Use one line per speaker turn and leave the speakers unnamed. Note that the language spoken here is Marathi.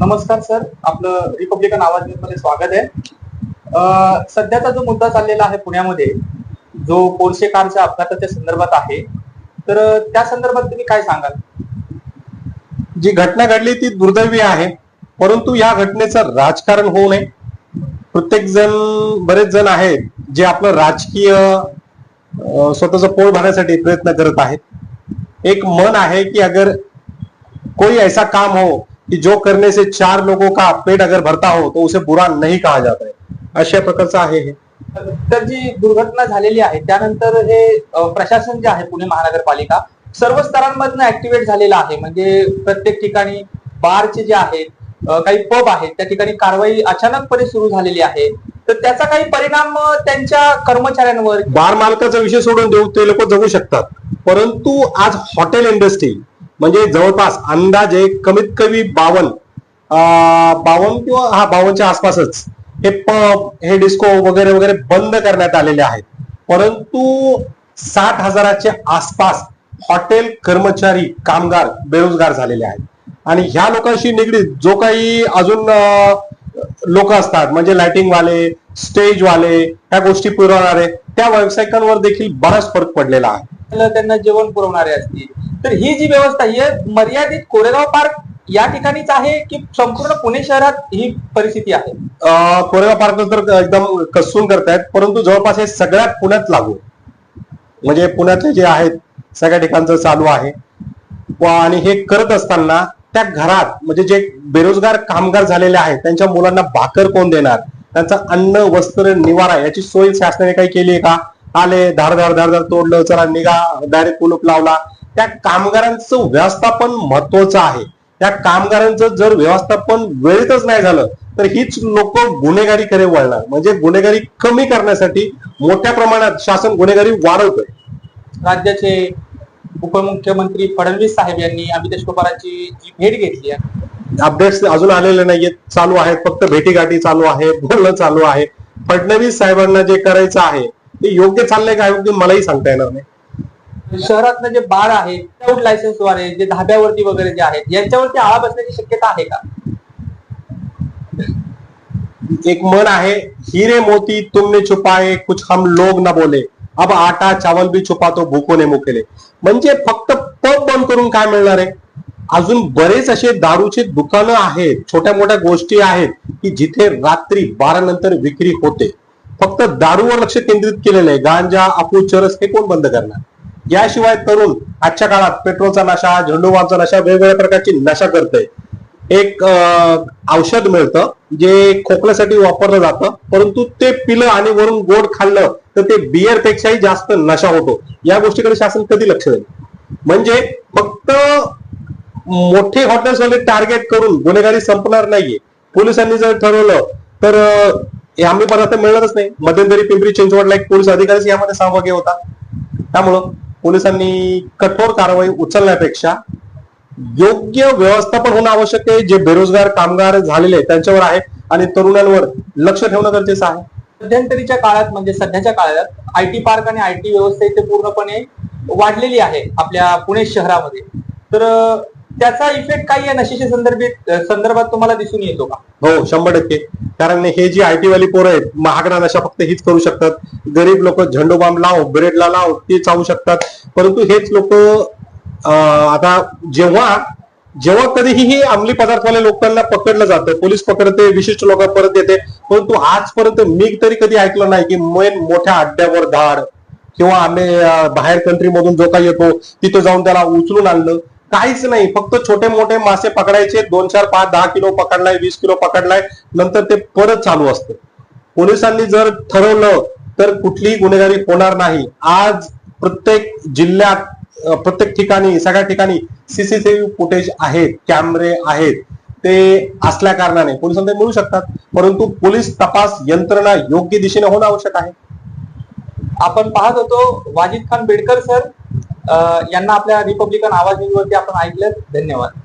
नमस्कार सर. आपलं रिपब्लिकन आवाज न्यूजमध्ये स्वागत आहे. सध्याचा जो मुद्दा चाललेला आहे पुण्यामध्ये जो पोर्शे कारच्या अपघाताच्या संदर्भात आहे तर त्या संदर्भात तुम्ही काय सांगाल?
जी घटना घडली ती दुर्दैवी आहे परंतु या घटनेचं राजकारण होऊ नये. प्रत्येक जण बरेच जण आहेत जे आपलं राजकीय स्वतःचं पोळ भरण्यासाठी प्रयत्न करत आहेत. एक मन आहे की अगर कोई ऐसा काम हो कि जो करने से चार लोगों का पेट अगर भरता हो तो उसे बुरा नहीं कहा जाता है। अशा प्रकारचं आहे हे।
तर जी दुर्घटना झालेली आहे त्यानंतर हे अं, प्रशासन जे आहे पुणे महानगरपालिका सर्व स्तरांमधनं ऍक्टिव्हेट झालेलं आहे. म्हणजे प्रत्येक ठिकाणी बारचे जे आहेत अं, काही पब आहेत त्या ठिकाणी कारवाई अचानकपणे सुरू झालेली आहे. तर त्याचा काही परिणाम अं, त्यांच्या कर्मचाऱ्यांवर
बार मालकाचा विषय सोडून देऊ ते लोक जगू शकतात. परंतु आज हॉटेल इंडस्ट्री म्हणजे जवळपास अंदाजे कमीत कमी बावन बावन किंवा हा बावनच्या आसपासच हे पब हे डिस्को वगैरे वगैरे बंद करण्यात आलेले आहेत. परंतु साठ हजाराच्या आसपास हॉटेल कर्मचारी कामगार बेरोजगार झालेले आहेत. आणि ह्या लोकांशी निगडीत जो काही अजून लोक असतात म्हणजे लाइटिंग वाले स्टेज वाले ह्या गोष्टी पुरवणारे त्या व्यावसायिकांवर देखील बराच फरक पडलेला आहे.
त्यांना जेवण पुरवणारे असतील. तर ही जी व्यवस्था ही आहे, मर्यादित कोरेगाव पार्क या ठिकाणीच आहे की संपूर्ण पुणे शहरात ही परिस्थिती आहे?
कोरेगाव पार्क तर एकदम कसून करतायत परंतु जवळपास हे सगळ्यात पुण्यात लागू म्हणजे पुण्यातले जे आहेत सगळ्या ठिकाणचं चालू आहे. आणि हे करत असताना त्या घरात म्हणजे जे बेरोजगार कामगार झालेले आहेत त्यांच्या मुलांना भाकर कोण देणार? त्यांचं अन्न वस्त्र निवारा याची सोय शासनाने काही केली आहे का? आले धार धार धार धार तोडलं चला निघा डायरेक्ट कुलूप लावला. त्या कामगारांचं व्यवस्थापन महत्वाचं आहे. त्या कामगारांचं जर व्यवस्थापन वेळेतच नाही झालं तर हीच लोक गुन्हेगारीकडे वळणार. म्हणजे गुन्हेगारी कमी करण्यासाठी मोठ्या प्रमाणात शासन गुन्हेगारी वाढवतंय.
राज्याचे उपमुख्यमंत्री फडणवीस साहेब यांनी अमितेश पवारांची जी भेट घेतली आहे.
अपडेट्स अजून आलेले नाहीयेत. चालू आहेत. फक्त भेटीगाठी चालू आहे बोलणं चालू आहे. फडणवीस साहेबांना जे करायचं आहे ते योग्य चाललंय का? योग्य मलाही सांगता येणार नाही.
शहरातलं जे बार आहे विदाऊट लायसन्सद्वारे जे धाब्यावरती वगैरे जे आहेत यांच्यावरती आळा बसण्याची शक्यता आहे का?
एक मन आहे हीरे मोती तुमने छुपाए कुछ हम लोग न बोले. अब आटा चावल भी छुपा तो मुकेले म्हणजे फक्त पब बंद करून काय मिळणार आहे? अजून बरेच असे दारूचे दुकानं आहेत छोट्या मोठ्या गोष्टी आहेत की जिथे रात्री बारा नंतर विक्री होते. फक्त दारूवर लक्ष केंद्रित केलेलं आहे गांजा आपू चरस हे कोण बंद करणार? याशिवाय तरुण आजच्या काळात पेट्रोलचा नशा झेंडूबामचा नशा वेगवेगळ्या प्रकारची नशा करते एक औषध मिळतं जे खोकल्यासाठी वापरलं जातं परंतु ते पिलं आणि वरून गोड खाल्लं तर ते बियर पेक्षाही जास्त नशा होतो. या गोष्टीकडे शासन कधी लक्ष देईल म्हणजे फक्त मोठे हॉटेल्सवाले टार्गेट करून गुन्हेगारी संपणार नाहीये. पोलिसांनी जर ठरवलं तर हे आम्ही पदार्थ मिळणारच नाही. मध्यंतरी पिंपरी चिंचवडला एक पोलीस अधिकारीच यामध्ये सहभागी होता. त्यामुळं पोलिसांनी कठोर कारवाई उचलण्यापेक्षा योग्य व्यवस्थापन होणं आवश्यक आहे. जे बेरोजगार कामगार झालेले आहेत त्यांच्यावर आहे आणि तरुणांवर लक्ष ठेवणं गरजेचं आहे.
मध्यंतरीच्या काळात म्हणजे सध्याच्या काळात आय टी पार्क आणि आय टी व्यवस्था इथे पूर्णपणे वाढलेली आहे आपल्या पुणे शहरामध्ये. तर त्याचा इफेक्ट काही या नशेच्या संदर्भित संदर्भात तुम्हाला दिसून येतो का?
हो शंभर टक्के. कारण हे जी आयटी वाली पोरं आहेत महागडा नशा फक्त हीच करू शकतात. गरीब लोक झेंडोबाम लाव ब्रेडला लाव ते चावू शकतात. परंतु हेच लोक आता जेव्हा जेव्हा कधीही हे अंमली पदार्थवाल्या लोकांना पकडलं जातं पोलीस पकडते विशिष्ट लोक परत येते परंतु आजपर्यंत मी तरी कधी ऐकलं नाही की मेन मोठ्या अड्ड्यावर धाड किंवा आम्ही बाहेर कंट्री मधून जो काही येतो तिथं जाऊन त्याला उचलून आणलं. काहीच नाही. फक्त छोटे मोठे मासे पकडायचे. दोन चार पाच दहा किलो पकडलाय वीस किलो पकडलाय. नंतर ते परत चालू असतं. पोलिसांनी जर ठरवलं तर कुठलीही गुन्हेगारी होणार नाही. आज प्रत्येक जिल्ह्यात प्रत्येक ठिकाणी सगळ्या ठिकाणी सीसीटीव्ही फुटेज आहेत कॅमेरे आहेत. ते असल्या कारणाने पोलिसांना ते मिळू शकतात. परंतु पोलीस तपास यंत्रणा योग्य दिशेने होणं आवश्यक आहे.
आपण पाहत होतो वाजिद खान बेडकर सर. यांना आपल्या रिपब्लिकन आवाज न्यूजवरती आपण ऐकलं धन्यवाद.